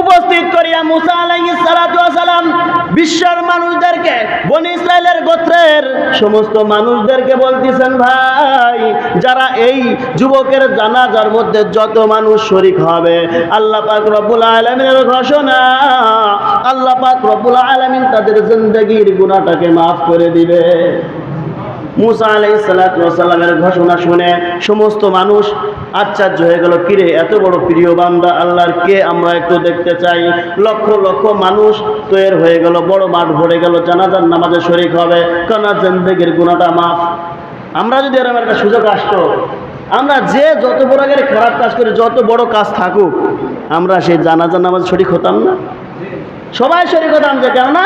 উপস্থিত করিয়া মুসা আলাইহিস সালাতু ওয়াসালাম বিশ্বের মানুষদেরকে, বনি ইসরায়েলের গোত্রের সমস্ত মানুষদেরকে বলতেছেন, ভাই, যারা এই যুবকের জানাজার মধ্যে যত মানুষ শরিক হবে, আল্লাহ পাক রব্বুল আলামিনের ঘোষণা, আল্লাহ পাক রব্বুল আলামিন তাদের জিন্দগির গুনাহটাকে মাফ করে দিবে। মুসা আলাইহিস সালাতু ওয়াসালামের ঘোষণা শুনে সমস্ত মানুষ আশ্চর্য হয়ে গেল, কিরে, এত বড় প্রিয় বান্দা, আল্লাহর কে আমরা একটু দেখতে চাই? লক্ষ লক্ষ মানুষ তৈর হয়ে গেল, বড় মাঠ ভরে গেল, জানাজার নামাজে শরিক হবে, কানা জিন্দগির গুনাহটা মাফ। আমরা যদি এরকম একটা সুযোগ আসতো, আমরা যে যত বড় আগে খারাপ কাজ করি, যত বড় কাজ থাকুক, আমরা সেই জানাজার নামাজ শরিক হতাম না। সবাই শরিক হতাম যে কেননা,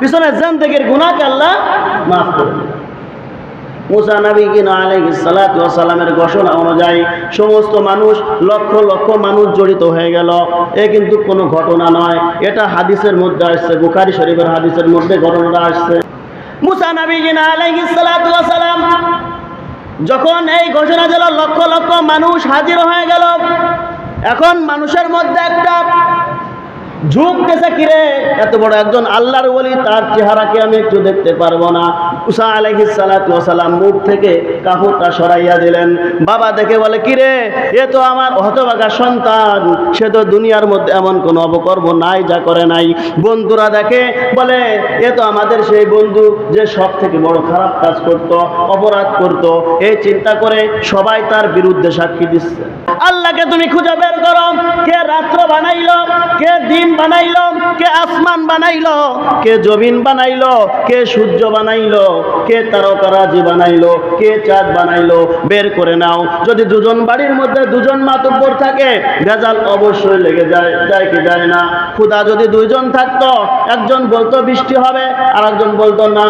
পিছনে জিন্দগির গুনাহকে আল্লাহ মাফ করে দেবে। মুসা নবী কিনা সালামের ঘোষণা অনুযায়ী সমস্ত মানুষ লক্ষ লক্ষ মানুষ জড়িত হয়ে গেল। এ কিন্তু কোনো ঘটনা নয়। এটা হাদিসের মধ্যে আসছে, বুখারী শরীফের হাদিসের মধ্যে ঘটনাটা আসছে। মুসা নবী কিনা সালাম যখন এই ঘোষণা দিল, লক্ষ লক্ষ মানুষ হাজির হয়ে গেল। এখন মানুষের মধ্যে একটা ঝুঁকতেছে কিরে? এত বড় একজন আল্লাহর বলি তার চেহারাকে আমি একটু দেখতে পারব না। উষা মুখ থেকে কাপড়টা সরাইয়া দিলেন। বাবা দেখে বলে, কিরে, এ তো আমার সন্তান। সে তো দুনিয়ার মধ্যে এমন কোনো অপকর্ম নাই, যা করে নাই। বন্ধুরা দেখে বলে, এ তো আমাদের সেই বন্ধু যে সব থেকে বড় খারাপ কাজ করত, অপরাধ করত। এই চিন্তা করে সবাই তার বিরুদ্ধে সাক্ষী দিচ্ছে। আল্লাহকে তুমি খুঁজে বের করো। কে রাত্র বানাইলো, কে দিন বানাইলো আসমান বানাইলো, কে জমিন বানাইলো, কে সূর্য বানাইলো, কে তারকারাজি বানাইলো, কে চাঁদ বানাইলো, বের করে নাও। যদি দুজন বাড়ির মধ্যে দুজন মাতব্বর থাকে, ভেজাল অবশ্যই লেগে যায় যায় কি যায় না। খুদা যদি দুইজন থাকতো, একজন বলতো বৃষ্টি হবে আর একজন বলতো না।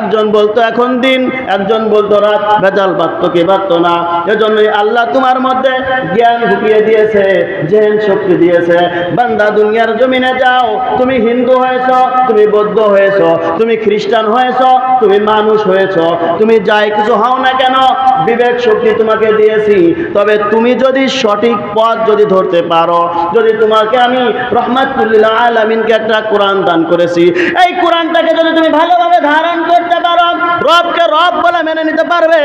একজন বলতো এখন দিন, একজন বলতো রাত, ভেজাল পারতো কি পারতো না। এজন্যই আল্লাহ তোমার মধ্যে জ্ঞান ঢুকিয়ে দিয়েছে জেন শক্তি দিয়েছে। বান্দা দুনিয়ার জমিনে যাও তুমি হিন্দু হয়েছ, তুমি বৌদ্ধ হয়েছ, তুমি খ্রিস্টান হয়েছ, তুমি মানুষ হয়েছ, তুমি যাই কিছু হও না কেন, বিবেক শক্তি তোমাকে দিয়েছি। তবে তুমি যদি সঠিক পথ যদি ধরতে পারো, যদি তোমাকে আমি রহমাতুল্লাহ আলমিনকে একটা কোরআন দান করেছি, এই কোরআনটাকে যদি তুমি ভালোভাবে ধারণ করতে পারো, রবকে রব বলে মেনে নিতে পারবে,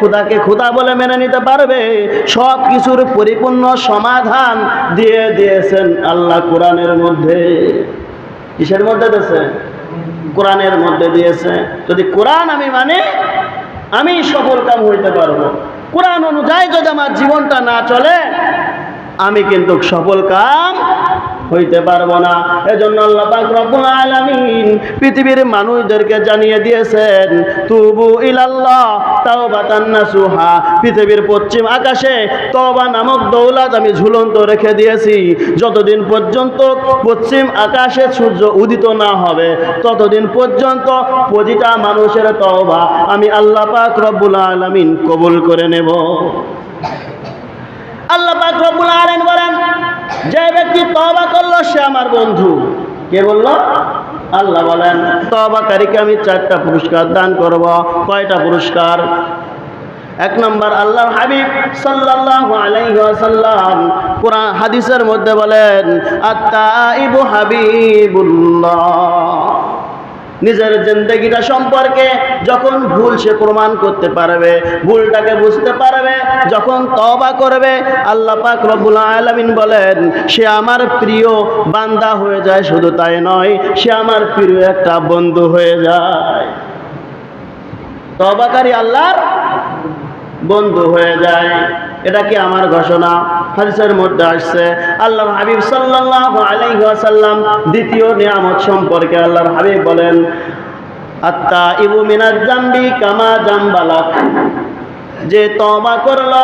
খুদাকে খুদা বলে মেনে নিতে পারবে সব কিছুর পরিপূর্ণ সমাধান দিয়ে দিয়েছেন আল্লাহ কোরআনের মধ্যে। কিসের মধ্যে দিয়েছে? কোরআনের মধ্যে দিয়েছে। যদি কোরআন আমি মানে আমি সফল কাম হইতে পারব। কোরআন অনুযায়ী যদি আমার জীবনটা না চলে, আমি কিন্তু সফল কাম হইতে পারব না। এজন্য আল্লাহ রব্বুল আলামিন পৃথিবীর মানুষদেরকে জানিয়ে দিয়েছেন, তুবু ইলাল্লাহ তাওবাতান নাসুহা। পৃথিবীর পশ্চিম আকাশে তওবা নামক দৌলত আমি ঝুলন্ত রেখে দিয়েছি। যতদিন পর্যন্ত পশ্চিম আকাশে সূর্য উদিত না হবে, ততদিন পর্যন্ত প্রতিটা মানুষের তওবা আমি আল্লাহ পাক রব্বুল আলামিন কবুল করে নেব। আল্লাহ পাক রব্বুল আলামিন বলেন, যে ব্যক্তি তওবা করল, সে আমার বন্ধু। কে বলল? আল্লাহ বলেন, তওবাকারীকে আমি চারটা পুরস্কার দান করব। কয়টা পুরস্কার? এক নম্বর আল্লাহ হাবিব ওয়াসাল্লাম কোরআন, হাদিসের মধ্যে বলেন, আত্তাইবু হাবিবুল্লাহ। নিজের জিন্দগিটা সম্পর্কে যখন ভুল সে প্রমাণ করতে পারবে, ভুলটাকে বুঝতে পারবে, যখন তবা করবে, আল্লাহ পাক রব্বুল আলামিন বলেন, সে আমার প্রিয় বান্দা হয়ে যায় শুধু তাই নয়, সে আমার প্রিয় একটা বন্ধু হয়ে যায়। তবাকারী আল্লাহর বন্ধু হয়ে যায়। এটা কি আমার ঘোষণা? হাদিসের মধ্যে আসছে, আল্লাহর হাবিব সাল্লাল্লাহু আলাইহি ওয়াসাল্লাম দ্বিতীয় নিয়ামত সম্পর্কে আল্লাহর হাবিব বলেন আত্তা ইবু মিনাজ জাম্বি কামা জাম্বালাক। যে তবা করল,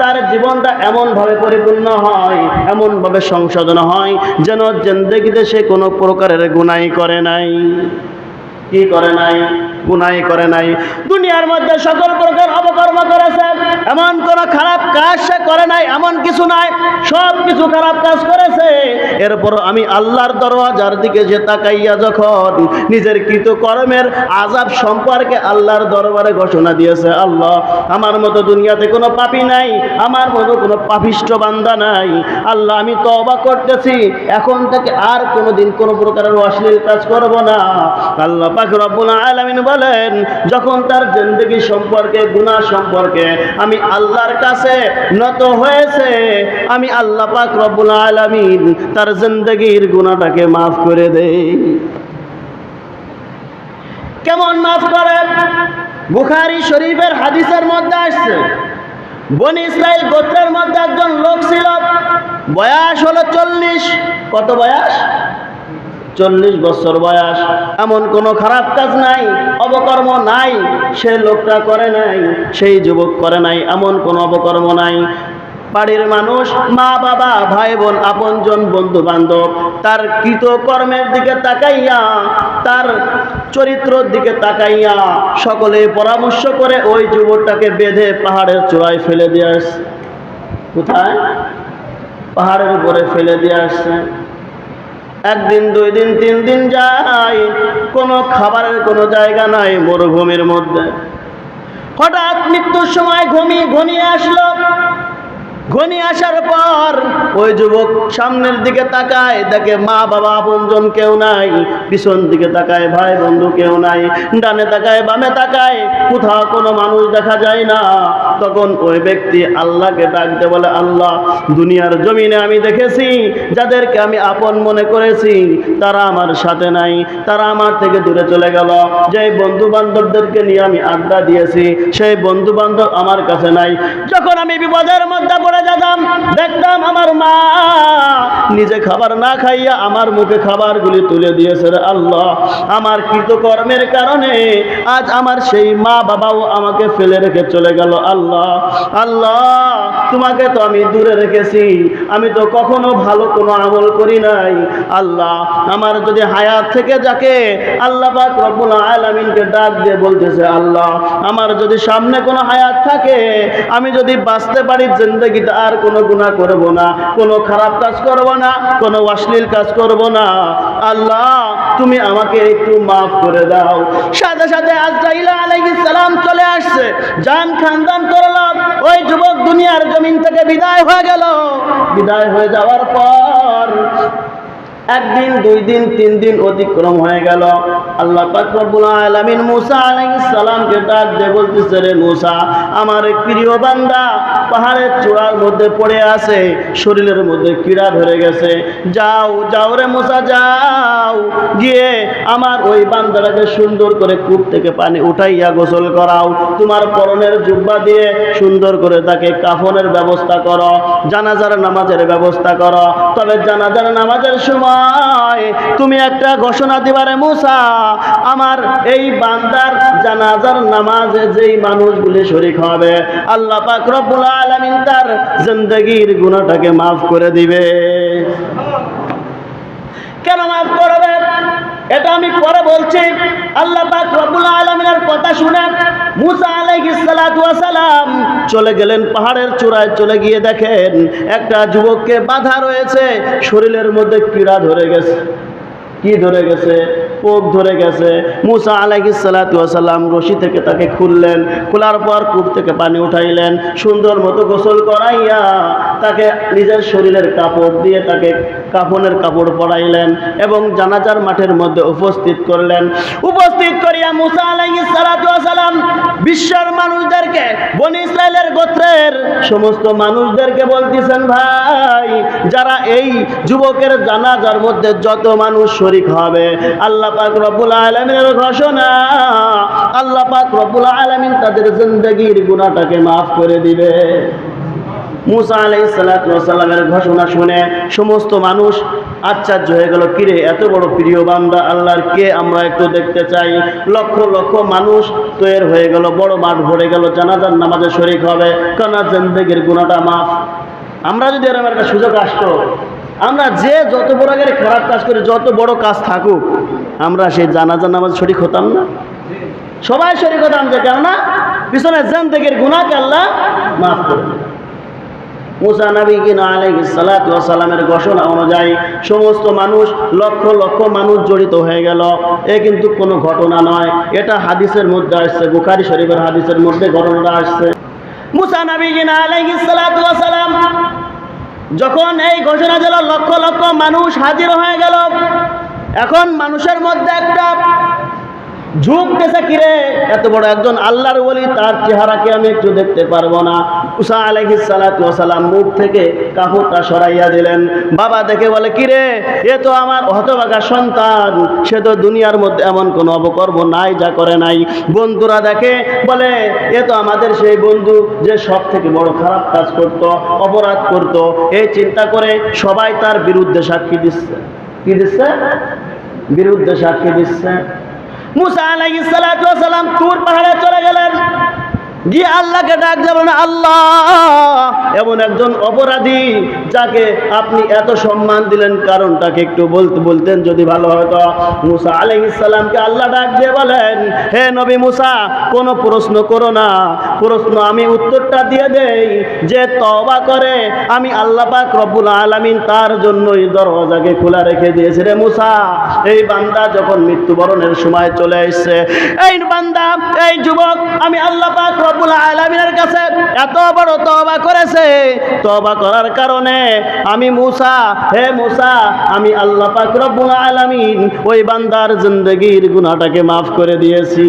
তার জীবনটা এমনভাবে পরিপূর্ণ হয়, এমনভাবে সংশোধন হয়, যেন জিন্দগিতে সে কোনো প্রকারের গুনাই করে নাই। কি করে নাই? গুনাই করে নাই। দুনিয়ার মধ্যে সকল প্রকার অপকর্ম করেছে। এমন কোন খারাপ কাজ সে করে নাই এমন কিছু নাই সব কিছু খারাপ কাজ করেছে। এরপর আমি আল্লাহর দরওয়াজার দিকে যে তাকাইয়া যখন নিজের কৃত কর্মের আজাব সম্পর্কে আল্লাহর দরবারে ঘোষণা দিয়েছে আল্লাহ আমার মতো দুনিয়াতে কোনো পাপি নাই আমার মতো কোনো পাপিষ্ট বান্দা নাই। আল্লাহ আমি তওবা করতেছি এখন থেকে আর কোনোদিন কোনো প্রকারের অশ্লীল কাজ করব না। আল্লাহ পাক রব্বুল আলামিন বলেন, যখন তার জিন্দগি সম্পর্কে, গুনাহ সম্পর্কে আমি আল্লাহর কাছে নত হয়েছে, আমি আল্লাহ পাক রব্বুল তার জিন্দগির মাফ করে দেই। কেমন মাফ করে? বুখারী শরীফের হাদিসের মধ্যে আসছে, বনি ইসরাইল গোত্রের মধ্যে একজন লোক ছিল, বয়স হলো চল্লিশ, কত বয়স? চল্লিশ বছর বয়স। এমন কোনো খারাপ কাজ নাই অবকর্ম নাই, সে লোকটা করে নাই, সেই যুবক করে নাই, এমন কোনো অবকর্ম নাই। বাড়ির মানুষ, মা বাবা, ভাই বোন, আপনজন বন্ধু বান্ধব, তার কৃত কর্মের দিকে তাকাইয়া, তার চরিত্রর দিকে তাকাইয়া সকলে পরামর্শ করে ওই যুবকটাকে বেঁধে পাহাড়ের চূড়ায় ফেলে দিয়ে আসছে। কোথায়? পাহাড়ের উপরে ফেলে দিয়ে আসছে। একদিন, দুই দিন, তিন দিন যায়। কোনো খাবারের কোনো জায়গা নাই মরুভূমির মধ্যে। হঠাৎ মৃত্যুর সময় ঘুমিয়ে ঘনিয়ে আসলো। ঘনিয়ে আসার পর ওই যুবক সামনের দিকে তাকায়, দেখে মা বাবা আপনজন কেউ নাই, পিছন দিকে তাকায়, ভাই বন্ধু কেউ নাই, ডানে তাকায়, বামে তাকায়, কোথাও কোনো মানুষ দেখা যায় না। তখন ওই ব্যক্তি আল্লাহকে ডাকতে বলে, আল্লাহ, দুনিয়ার জমিনে আমি দেখেছি, যাদেরকে আমি আপন মনে করেছি, তারা আমার সাথে নাই, তারা আমার থেকে দূরে চলে গেল। যেই বন্ধু বান্ধবদেরকে নিয়ে আমি আড্ডা দিয়েছি, সেই বন্ধু বান্ধব আমার কাছে নাই। যখন আমি বিপদের মধ্যে পড়ে যেতাম, দেখতাম আমার মা নিজে খাবার না খাইয়া আমার মুখে খাবারগুলি তুলে দিয়েছে আল্লাহ। আমার কৃতকর্মের কারণে আজ আমার সেই মা বাবাও আমাকে ফেলে রেখে চলে গেল, আল্লাহ। আল্লাহ, তোমাকে তো আমি দূরে রেখেছি, আমি তো কখনো ভালো কোনো আমল করি নাই। আল্লাহ, আমার যদি হায়াত থেকে যাকে আল্লাহ পাক রব্বুল আলামিনকে ডাক দিয়ে বলতেছে, আল্লাহ, আমার যদি সামনে কোনো হায়াত থাকে, আমি যদি বাঁচতে পারি জিন্দগিতে আর কোনো গুণা করব না, কোনো খারাপ কাজ করব না, কোনো অশ্লীল কাজ করব না। আল্লাহ, তুমি আমাকে একটু মাফ করে দাও। সাথে সাথে আজরাইল আলাইহিস সালাম চলে আসছে। জান খানদান করল। ওই যুবক দুনিয়ার জমিন থেকে বিদায় হয়ে গেল। বিদায় হয়ে যাওয়ার পর একদিন, দুই দিন, তিন দিন অতিক্রম হয়ে গেল। আল্লাহ পাক রব্বুল আলামিন মুসা আলাইহিস সালামকে ডাক দিয়ে বলতেছে, রে মুসা, আমার প্রিয় বান্দা পাহাড়ের চূড়ার মধ্যে পড়ে আছে, শরীরের মধ্যে কীড়া ধরে গেছে। যাও যাও রে মুসা, যাও। গিয়ে আমার ওই বান্দাটাকে সুন্দর করে কূপ থেকে পানি উঠাইয়া গোসল করাও। তোমার পরনের জুব্বা দিয়ে সুন্দর করে তাকে কাফনের ব্যবস্থা করো, জানাজার নামাজের ব্যবস্থা করো। তবে জানাজার নামাজের সময় তুমি একটা ঘোষণা দিবারে মুসা, আমার এই বান্দার জানাজার নামাজে যেই মানুষগুলি শরিক হবে, আল্লাহ পাক রব্বুল তার জিন্দগির গুণাটাকে মাফ করে দিবে। কেন মাফ করবে? এটা আমি পরে বলছি। আল্লাহ পাক রব্বুল আলামিনের কথা শুনে মুসা সালাম চলে গেলেন পাহাড়ের চূড়ায়, চলে গিয়ে দেখেন একটা যুবককে বাধা রয়েছে, শরীরের মধ্যে পীড়া ধরে গেছে। কি ধরে গেছে? পোক ধরে গেছে। মুসা আলাইহিস সালাতু রশি থেকে তাকে খুললেন, খোলার পর কূপ থেকে পানি উঠাইলেন, সুন্দর মতো গোসল করাইয়া তাকে নিজের শরীরের কাপড় দিয়ে তাকে কাফনের কাপড় পরাইলেন এবং জানাজার মাঠের মধ্যে উপস্থিত করলেন। উপস্থিত করিয়া মুসা আলাইহিস সালাতু বিশ্বের মানুষদেরকে, বনি ইসরায়েলের গোত্রের সমস্ত মানুষদেরকে বলতেছেন, ভাই, যারা এই যুবকের জানাজার মধ্যে যত মানুষ শরিক হবে, আল্লাহ পাক রব্বুল আলামিনের ঘোষণা, আল্লাহ পাক রব্বুল আলামিন তাদের জিন্দগির গুনাহটাকে মাফ করে দিবে। মুসা আলাইহিস সালাতু ওয়াস সালামের ঘোষণা শুনে সমস্ত মানুষ আশ্চর্য হয়ে গেল, কিরে, এত বড় প্রিয় বান্দা, আল্লাহর কে আমরা একটু দেখতে চাই? লক্ষ লক্ষ মানুষ তৈরি হয়ে গেল, বড় মাঠ ভরে গেল, জানাজার নামাজে শরিক হবে কানা জিন্দগির গুনাহটা মাফ আমরা যদি এরকম একটা সুযোগ আসতো আমরা যে যত বড় আগে খারাপ কাজ করি, যত বড় কাজ থাকুক, আমরা সেই জানাজা নামাজ শরিক হতাম না। সবাই শরিক হতাম যে, কেননা পিছনে জেন্দেগির গুণাকে আল্লাহ মাফ করে দেন। মুসা নবী কিনা সালামের ঘোষণা অনুযায়ী সমস্ত মানুষ লক্ষ লক্ষ মানুষ জড়িত হয়ে গেল। এ কিন্তু কোনো ঘটনা নয়। এটা হাদিসের মধ্যে আসছে, বুখারি শরীফের হাদিসের মধ্যে ঘটনাটা আসছে। মুসা নবী কিনা সালাম যখন এই ঘোষণা দিল লক্ষ লক্ষ মানুষ হাজির হয়ে গেল এখন মানুষের মধ্যে একটা ঝুঁকতেছে কিরে? এত বড় একজন আল্লাহর বলি তার চেহারাকে আমি একটু দেখতে পারব না। উষা সালাম মুখ থেকে কাপড়টা সরাইয়া দিলেন। বাবা দেখে বলে, কিরে, এ তো আমার হতবাগা সন্তান। সে তো দুনিয়ার মধ্যে এমন কোনো অপকর্ম নাই, যা করে নাই। বন্ধুরা দেখে বলে, এ তো আমাদের সেই বন্ধু যে সব থেকে বড় খারাপ কাজ করত, অপরাধ করত। এই চিন্তা করে সবাই তার বিরুদ্ধে সাক্ষী দিচ্ছে। কি দিচ্ছে? বিরুদ্ধে সাক্ষী দিচ্ছে। মুসা ওয়াস সালাম তুর পাহাড়ে চলে গেলেন। গিয়ে আল্লাহকে ডাক দেবেন আল্লাহ! এমন একজন অপরাধী যাকে আপনি এত সম্মান দিলেন, কারণটাকে একটু বলতে বলতেন যদি ভালো হতো। মুসা আলাইহিস সালামকে আল্লাহ ডাক দিয়ে বলেন, হে নবী মুসা, কোনো প্রশ্ন করো না। প্রশ্ন আমি উত্তরটা দিয়ে দেই। যে তওবা করে, আমি আল্লাহ পাক রব্বুল আলামিন তার জন্যই দরওয়াজাকে খোলা রেখে দিয়েছে রে মুসা। এই বান্দা যখন মৃত্যুবরণের সময় চলে এসছে, এই বান্দা, এই যুবক, আমি আল্লাহ পাক রব্বুল আলমিনের কাছে এত বড় তবা করেছে। তবা করার কারণে আমি মুসা, হে মুসা, আমি আল্লাহ পাক রব্বুল আলামিন ওই বান্দার জিন্দগির গুণাটাকে মাফ করে দিয়েছি।